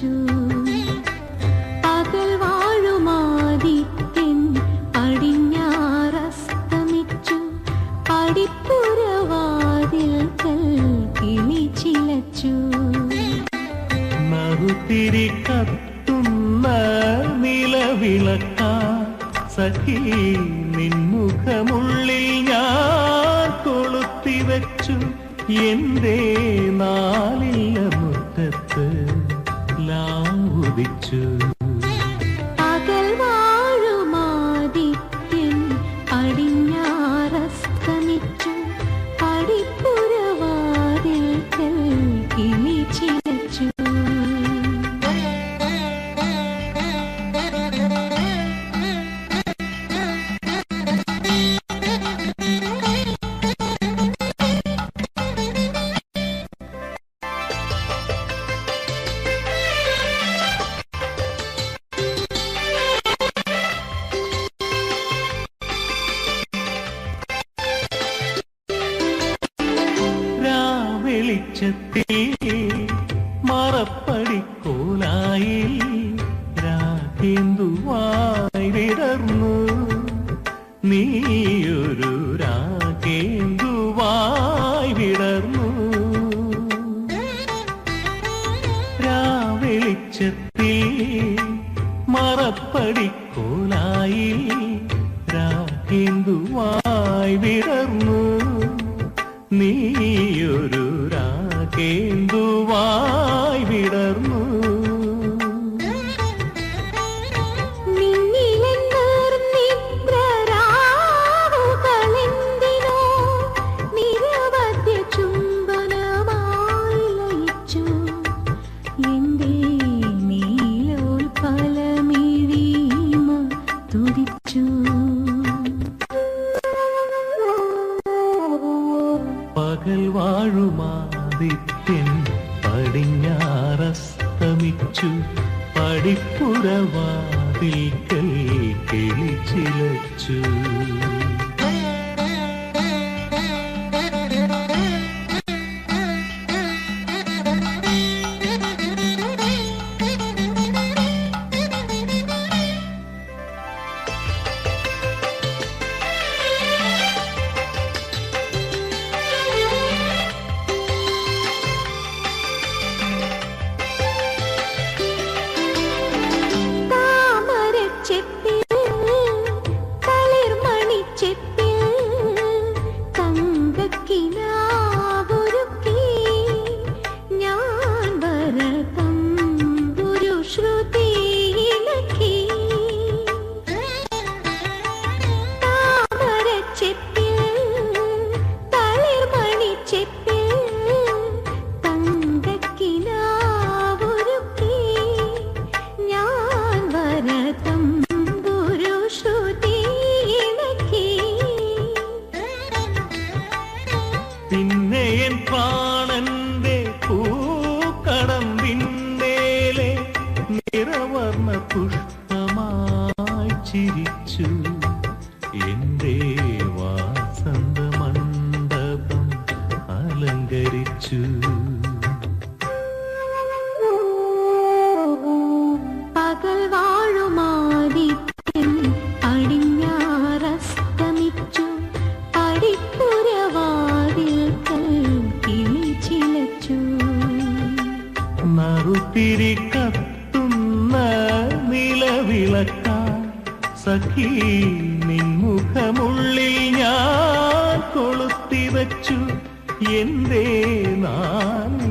ജനിച്ചു പകൽ കത്തുന്ന നിലവിളക്ക. സഖി നിൻമുഖമുള്ളിൽ ഞാൻ കൊളുത്തി വച്ചു എന്തേ നാ ലാവുദിച്ചു പകൽ വാഴുമാദിത്യൻ അടിഞ്ഞാറസ്തമിച്ചു രാവെളിച്ചത്തിൽ മറപ്പടിക്കോലായി രാഗേന്ദുവായി വിടർന്നു നീയൊരു രാഗേന്ദുവായി വിടർന്നു രാവെളിച്ചത്തിൽ മറപ്പടിക്കോലായി രാഗേന്ദുവായി വിടർന്നു നീയൊരു രാഗേന്ദുവായി വിടർന്നു. പകൽ നിരവധ്യ തുടിച്ചു പടിഞ്ഞാറസ്തമിച്ചു പടിപ്പുറവാതിൽക്കൽ കിളിച്ചിലച്ചു. പിന്നെ എൻ പ്രാണന്റെ പൂക്കടമ്പിന്മേലെ നിറവർണ പുഷ്പമായി ചിരിച്ചു. എന്റെ വാസന്ത മണ്ഡപം അലങ്കരിച്ചു. നറുത്തിരി കത്തുന്ന നിലവിളക്ക സഖി നിൻമുഖമുള്ളിൽ ഞാൻ കൊളുത്തി വച്ചു എന്തേ നാല